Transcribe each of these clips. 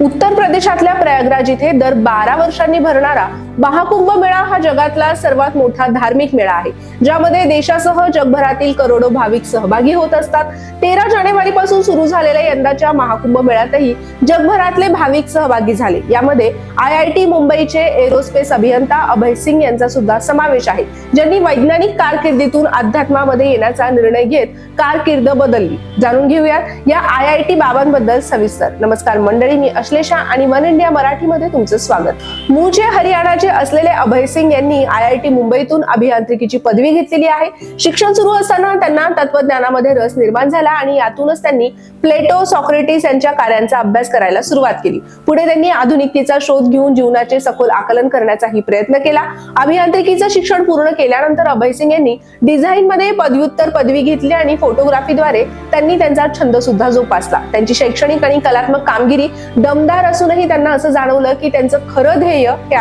उत्तर प्रदेशातल्या प्रयागराज इथे दर बारा वर्षांनी भरणारा महाकुंभ मेळा हा जगातला सर्वात मोठा धार्मिक मेळा आहे ज्यामध्ये देशासह जगभरातील करोडो भाविक सहभागी होत असतात. तेरा जानेवारी पासून सुरू झालेल्या यंदाच्या महाकुंभ मेळ्यातही जगभरातले भाविक सहभागी झाले. यामध्ये आय आय टी मुंबईचे एरोस्पेस अभियंता अभय सिंग यांचा सुद्धा समावेश आहे ज्यांनी वैज्ञानिक कारकिर्दीतून अध्यात्मामध्ये येण्याचा निर्णय घेत कारकीर्द बदलली. जाणून घेऊयात या आय आय टी बाबांबद्दल सविस्तर. नमस्कार मंडळी मी अश्लेषा आणि वन इंडिया मराठीमध्ये तुमचं स्वागत. मूळचे हरियाणाचे असलेले अभय सिंग यांनी आय आय टी मुंबईतून अभियांत्रिकीची पदवी घेतलेली आहे. शिक्षण सुरू असताना त्यांना तत्वज्ञानामध्ये रस निर्माण झाला आणि यातूनच त्यांनी प्लेटो सॉक्रेटिस यांच्या कार्यांचा अभ्यास करायला सुरुवात केली. पुढे त्यांनी आधुनिकतेचा शोध घेऊन जीवनाचे सखोल आकलन करण्याचाही प्रयत्न केला. अभियांत्रिकीचं शिक्षण पूर्ण केल्यानंतर अभय सिंग यांनी डिझाईन मध्ये पदव्युत्तर पदवी घेतली आणि फोटोग्राफीद्वारे त्यांनी त्यांचा छंद सुद्धा जोपासला. त्यांची शैक्षणिक आणि कलात्मक कामगिरी दमदार असूनही त्यांना असं जाणवलं की त्यांचं खरं ध्येय हे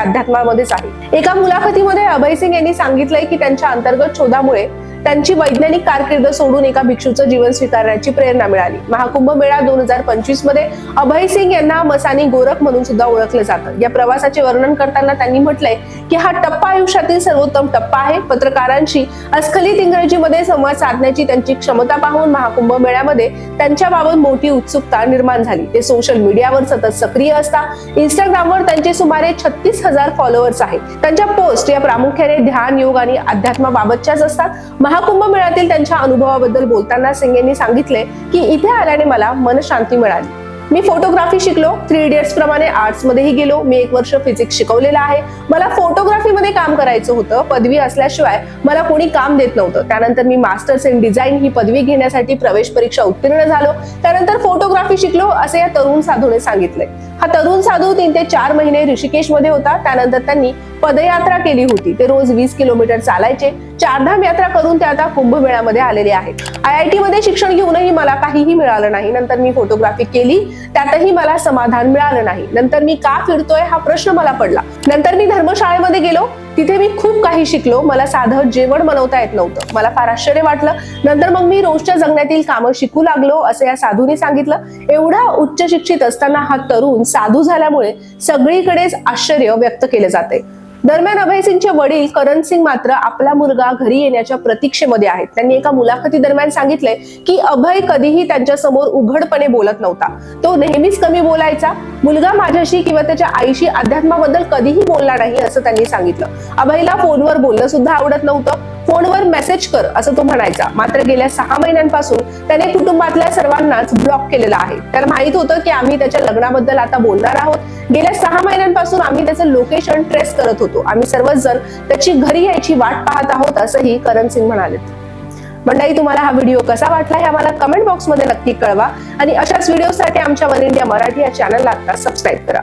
मध्येच आहे. एका मुलाखतीमध्ये अभय सिंग यांनी सांगितलंय की त्यांच्या अंतर्गत शोधामुळे त्यांची वैज्ञानिक कारकीर्द सोडून एका भिक्षूचं जीवन स्वीकारण्याची प्रेरणा मिळाली. महाकुंभ मेळा दोन हजार पंचवीसमध्ये अभय सिंग यांना मसानी गोरख म्हणून सुद्धा ओळखलं जातं. या प्रवासाचे वर्णन करताना त्यांनी म्हटलंय की हा टप्पा आयुष्यातील सर्वोत्तम टप्पा आहे. पत्रकारांशी अस्खलित इंग्रजीमध्ये संवाद साधण्याची त्यांची क्षमता पाहून महाकुंभ मेळ्यामध्ये त्यांच्याबाबत मोठी उत्सुकता निर्माण झाली. ते सोशल मीडियावर सतत सक्रिय असतात इंस्टाग्रामवर त्यांचे सुमारे छत्तीस हजार फॉलोअर्स आहेत. त्यांच्या पोस्ट या प्रामुख्याने ध्यान योग आणि अध्यात्माबाबतच्याच असतात. महाकुंभ मेळ्यातील त्यांच्या अनुभवाबद्दल बोलताना सिंग यांनी सांगितले की इथे आल्याने मला मनशांती मिळाली. मी फोटोग्राफी शिकलो थ्री इडियट्स प्रमाणे आर्ट्स मध्येही गेलो. मी एक वर्ष फिजिक्स शिकवलेलं आहे. मला फोटोग्राफीमध्ये काम करायचं होतं पदवी असल्याशिवाय मला कोणी काम देत नव्हतं. त्यानंतर मी मास्टर्स इन डिझाईन ही पदवी घेण्यासाठी प्रवेश परीक्षा उत्तीर्ण झालो. त्यानंतर फोटोग्राफी शिकलो असे या तरुण साधूने सांगितले. हा तरुण साधू तीन ते चार महिने ऋषिकेशमध्ये होता. त्यानंतर त्यांनी पदयात्रा केली होती. ते रोज वीस किलोमीटर चालायचे. चारधाम यात्रा करून ते आता कुंभमेळ्यामध्ये आलेले आहेत. आय आय टी मध्ये शिक्षण घेऊनही मला काहीही मिळालं नाही. नंतर मी फोटोग्राफी केली. त्यातही मला समाधान मिळालं नाही. नंतर मी का फिरतोय हा प्रश्न मला पडला. नंतर मी धर्मशाळेमध्ये गेलो. तिथे मी खूप काही शिकलो. मला साधं जेवण बनवता येत नव्हतं. मला फार आश्चर्य वाटलं. नंतर मग मी रोजच्या जगण्यातील कामं शिकू लागलो असं या साधूने सांगितलं. एवढा उच्च शिक्षित असताना हा तरुण साधू झाल्यामुळे सगळीकडेच आश्चर्य व्यक्त केले जाते. दरम्यान अभय सिंगचे वडील करण सिंग मात्र आपला मुलगा घरी येण्याच्या प्रतीक्षेमध्ये आहेत. त्यांनी एका मुलाखती दरम्यान सांगितले की अभय कधीही त्यांच्यासमोर उघडपणे बोलत नव्हता. तो नेहमीच कमी बोलायचा. मुलगा माझ्याशी किंवा त्याच्या आईशी अध्यात्माबद्दल कधीही बोलला नाही असं त्यांनी सांगितलं. अभयला फोनवर बोलणं सुद्धा आवडत नव्हतं. फोनवर मेसेज कर असं तो म्हणायचा. मात्र गेल्या सहा महिन्यांपासून त्याने कुटुंबातल्या सर्वांनाच ब्लॉक केलेला आहे. त्याला माहीत होतं की आम्ही त्याच्या लग्नाबद्दल आता बोलणार आहोत. गेल्या सहा महिन्यांपासून आम्ही त्याचं लोकेशन ट्रेस करत होतो. आम्ही सर्वच जण त्याची घरी यायची वाट पाहत आहोत असंही करण सिंग म्हणाले. मंडळी तुम्हाला हा व्हिडिओ कसा वाटला हे आम्हाला कमेंट बॉक्समध्ये नक्की कळवा. आणि अशाच व्हिडिओसाठी आमच्या वन इंडिया मराठी या चॅनलला आता सबस्क्राईब करा.